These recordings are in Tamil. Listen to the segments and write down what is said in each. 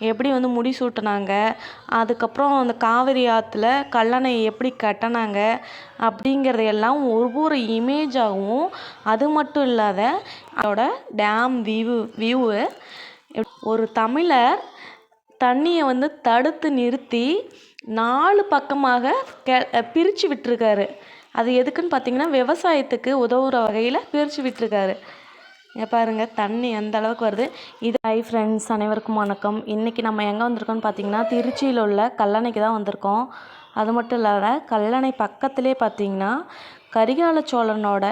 எப்படி வந்து முடி சூட்டினாங்க அதுக்கப்புறம் அந்த காவிரி ஆற்றுல கல்லணையை எப்படி கட்டினாங்க அப்படிங்கிறத எல்லாம் ஒவ்வொரு இமேஜாகவும் அது மட்டும் இல்லாத அதோட டேம் வியூ வியூவு ஒரு தமிழர் தண்ணியை வந்து தடுத்து நிறுத்தி நாலு பக்கமாக கெ பிரித்து விட்டுருக்காரு. அது எதுக்குன்னு பார்த்தீங்கன்னா விவசாயத்துக்கு உதவுற வகையில் பிரித்து விட்டுருக்காரு. இங்கே பாருங்கள் தண்ணி எந்த அளவுக்கு வருது? இது ஹை ஃப்ரெண்ட்ஸ் அனைவருக்கும் வணக்கம். இன்றைக்கி நம்ம எங்கே வந்திருக்கோம்னு பார்த்தீங்கன்னா திருச்சியில் உள்ள கல்லணைக்கு தான் வந்திருக்கோம். அது மட்டும் இல்லாத கல்லணை பக்கத்துலேயே பார்த்தீங்கன்னா கரிகால சோழனோட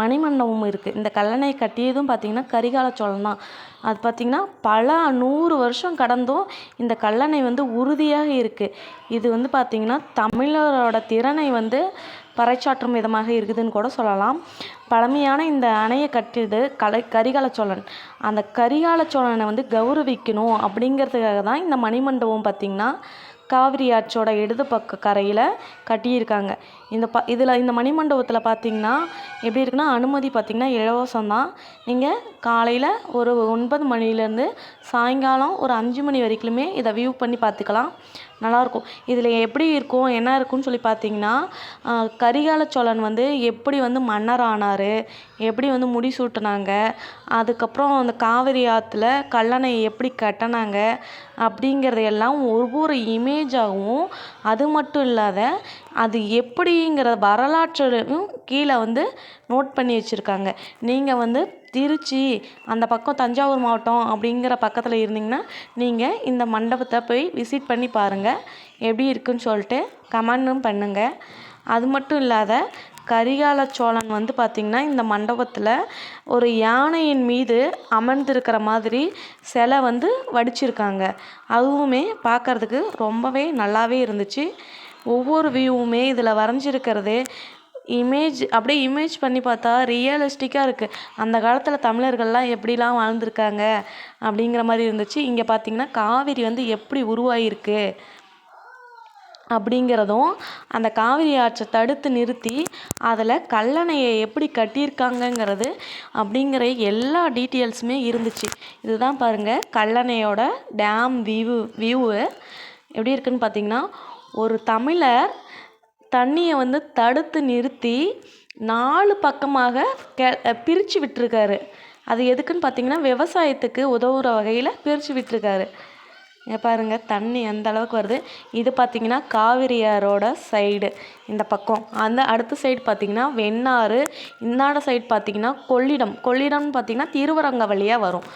மணிமண்டபமும் இருக்குது இந்த கல்லணை கட்டியதும் பார்த்திங்கன்னா கரிகால சோழன் தான். அது பார்த்திங்கன்னா பல நூறு வருஷம் கடந்தும் இந்த கல்லணை வந்து உறுதியாக இருக்குது இது வந்து பார்த்திங்கன்னா தமிழரோட திறனை வந்து பறைச்சாற்றும் விதமாக இருக்குதுன்னு கூட சொல்லலாம். பழமையான இந்த அணையை கட்டியது கலை கரிகால சோழன். அந்த கரிகால சோழனை வந்து கௌரவிக்கணும் அப்படிங்கிறதுக்காக தான் இந்த மணிமண்டபம் பார்த்திங்கன்னா காவிரி ஆற்றோட இடது பக்க கரையில் கட்டியிருக்காங்க. இந்த ப இதில் இந்த மணிமண்டபத்தில் பார்த்தீங்கன்னா எப்படி இருக்குன்னா அனுமதி பார்த்திங்கன்னா இலவசம் தான். நீங்கள் காலையில் ஒரு ஒன்பது மணிலேருந்து சாயங்காலம் ஒரு அஞ்சு மணி வரைக்குமே இதை வியூ பண்ணி பார்த்துக்கலாம். நல்லாயிருக்கும். இதில் எப்படி இருக்கும் என்ன இருக்கும்னு சொல்லி பார்த்தீங்கன்னா கரிகால சோழன் வந்து எப்படி வந்து மன்னர் ஆனார் எப்படி வந்து முடி சூட்டினாங்க அதுக்கப்புறம் அந்த காவிரி ஆற்றுல கல்லணை எப்படி கட்டினாங்க அப்படிங்கிறத எல்லாம் ஒவ்வொரு இமேஜாகவும் அது மட்டும் இல்லாத அது எப்படிங்கிற வரலாற்றையும் கீழே வந்து நோட் பண்ணி வச்சுருக்காங்க. நீங்கள் வந்து திருச்சி அந்த பக்கம் தஞ்சாவூர் மாவட்டம் அப்படிங்கிற பக்கத்தில் இருந்தீங்கன்னா நீங்கள் இந்த மண்டபத்தை போய் விசிட் பண்ணி பாருங்கள் எப்படி இருக்குன்னு சொல்லிட்டு கமெண்ட்டும் பண்ணுங்கள் அது மட்டும் இல்லாத கரிகால சோழன் வந்து பார்த்திங்கன்னா இந்த மண்டபத்தில் ஒரு யானையின் மீது அமர்ந்திருக்கிற மாதிரி சிலை வந்து வடிச்சிருக்காங்க. அதுவுமே பார்க்குறதுக்கு ரொம்பவே நல்லாவே இருந்துச்சு. ஒவ்வொரு வியூவுமே இதில் வரைஞ்சிருக்கிறது இமேஜ் அப்படியே இமேஜ் பண்ணி பார்த்தா ரியலிஸ்டிக்காக இருக்குது அந்த காலத்தில் தமிழர்கள்லாம் எப்படிலாம் வாழ்ந்திருக்காங்க அப்படிங்கிற மாதிரி இருந்துச்சு. இங்கே பார்த்திங்கன்னா காவிரி வந்து எப்படி உருவாகிருக்கு அப்படிங்கிறதும் அந்த காவிரி ஆற்றை தடுத்து நிறுத்தி அதில் கல்லணையை எப்படி கட்டியிருக்காங்கங்கிறது அப்படிங்கிற எல்லா டீட்டெயில்ஸுமே இருந்துச்சு. இதுதான் பாருங்கள் கல்லணையோட டேம் வியூ வியூவு எப்படி இருக்குன்னு பார்த்தீங்கன்னா ஒரு தமிழர் தண்ணியை வந்து தடுத்து நிறுத்தி நாலு பக்கமாக கெ பிரித்து விட்டுருக்காரு. அது எதுக்குன்னு பார்த்தீங்கன்னா விவசாயத்துக்கு உதவுற வகையில் பிரித்து விட்டுருக்காரு. இங்கே பாருங்கள் தண்ணி எந்த அளவுக்கு வருது. இது பார்த்திங்கன்னா காவிரியாரோட சைடு இந்த பக்கம். அந்த அடுத்த சைடு பார்த்திங்கன்னா வெண்ணாறு. இந்தாண்ட சைடு பார்த்திங்கன்னா கொள்ளிடம். கொள்ளிடம்னு பார்த்திங்கன்னா திருவரங்க வழியாக வரும்.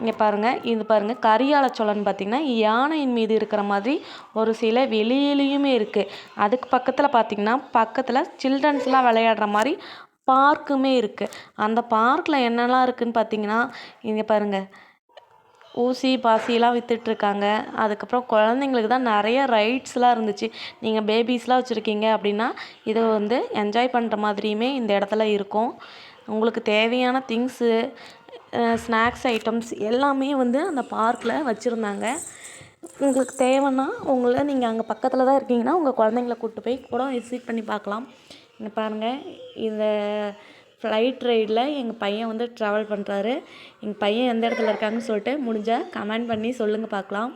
இங்கே பாருங்கள் இது பாருங்கள் கரியால சோழன் பார்த்திங்கன்னா யானையின் மீது இருக்கிற மாதிரி ஒரு சில வெளியிலையுமே இருக்குது அதுக்கு பக்கத்தில் பார்த்திங்கன்னா பக்கத்தில் சில்ட்ரன்ஸ்லாம் விளையாடுற மாதிரி பார்க்குமே இருக்குது அந்த பார்க்கில் என்னெல்லாம் இருக்குதுன்னு பார்த்தீங்கன்னா இங்கே பாருங்கள் ஊசி பாசியெலாம் விற்றுட்ருக்காங்க அதுக்கப்புறம் குழந்தைங்களுக்கு தான் நிறைய ரைட்ஸ்லாம் இருந்துச்சு. நீங்கள் பேபிஸ்லாம் வச்சுருக்கீங்க அப்படின்னா இதை வந்து என்ஜாய் பண்ணுற மாதிரியுமே இந்த இடத்துல இருக்கும். உங்களுக்கு தேவையான திங்ஸு ஸ்நாக்ஸ் ஐட்டம்ஸ் எல்லாமே வந்து அந்த பார்க்கில் வச்சுருந்தாங்க. உங்களுக்கு தேவைன்னா உங்களை நீங்கள் அங்கே பக்கத்தில் தான் இருக்கீங்கன்னா உங்கள் குழந்தைங்கள கூப்பிட்டு போய் கூட விசிட் பண்ணி பார்க்கலாம். இங்கே பாருங்கள் இந்த ஃப்ளைட் ரைடில் எங்கள் பையன் வந்து ட்ராவல் பண்ணுறாரு எங்கள் பையன் எந்த இடத்துல இருக்காங்கன்னு சொல்லிட்டு முடிஞ்சால் கமெண்ட் பண்ணி சொல்லுங்கள் பார்க்கலாம்.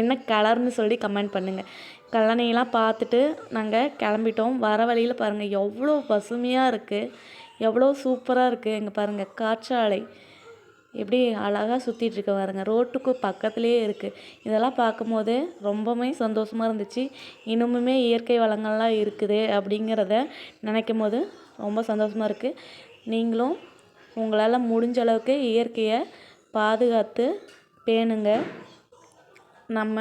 என்ன கலர்னு சொல்லி கமெண்ட் பண்ணுங்கள் கல்லணையெல்லாம் பார்த்துட்டு நாங்கள் கிளம்பிட்டோம். வர வழியில் பாருங்கள் எவ்வளோ பசுமையாக இருக்குது எவ்வளோ சூப்பராக இருக்குது இங்கே பாருங்கள் காற்றாலை. எப்படி அழகாக சுற்றிட்டுருக்க பாருங்க. ரோட்டுக்கு பக்கத்துலேயே இருக்குது இதெல்லாம் பார்க்கும்போது ரொம்பவுமே சந்தோஷமாக இருந்துச்சு. இன்னுமுமே இயற்கை வளங்கள்லாம் இருக்குது அப்படிங்கிறத நினைக்கும் போது ரொம்ப சந்தோஷமாக இருக்குது நீங்களும் உங்களால் முடிஞ்ச அளவுக்கு இயற்கையை பாதுகாத்து பேணுங்க. நம்ம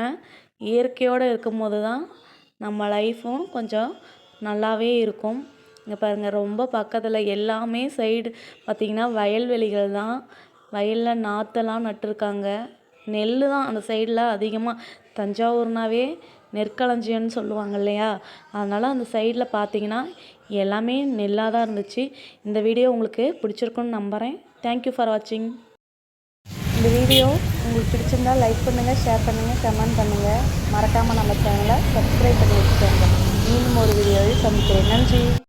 இயற்கையோடு இருக்கும்போது தான் நம்ம லைஃப்பும் கொஞ்சம் நல்லாவே இருக்கும். இங்கே பாருங்கள் ரொம்ப பக்கத்தில் எல்லாமே சைடு பார்த்திங்கன்னா வயல்வெளிகள் தான். வயலில் நாற்றெல்லாம் நட்டிருக்காங்க. நெல் தான் அந்த சைடில் அதிகமாக தஞ்சாவூர்னாவே நெற்களஞ்சியம்னு சொல்லுவாங்க இல்லையா? அதனால் அந்த சைடில் பார்த்தீங்கன்னா எல்லாமே நெல்லாக தான் இருந்துச்சு. இந்த வீடியோ உங்களுக்கு பிடிச்சிருக்குன்னு நம்புகிறேன் தேங்க்யூ ஃபார் வாட்சிங் இந்த வீடியோ உங்களுக்கு பிடிச்சிருந்தா லைக் பண்ணுங்கள் ஷேர் பண்ணுங்கள் கமெண்ட் பண்ணுங்கள் மறக்காமல் நம்ம சேனலை சப்ஸ்கிரைப் பண்ணி வச்சுக்கோங்க. மீண்டும் ஒரு வீடியோவை சந்திக்கிறேன். நன்றி.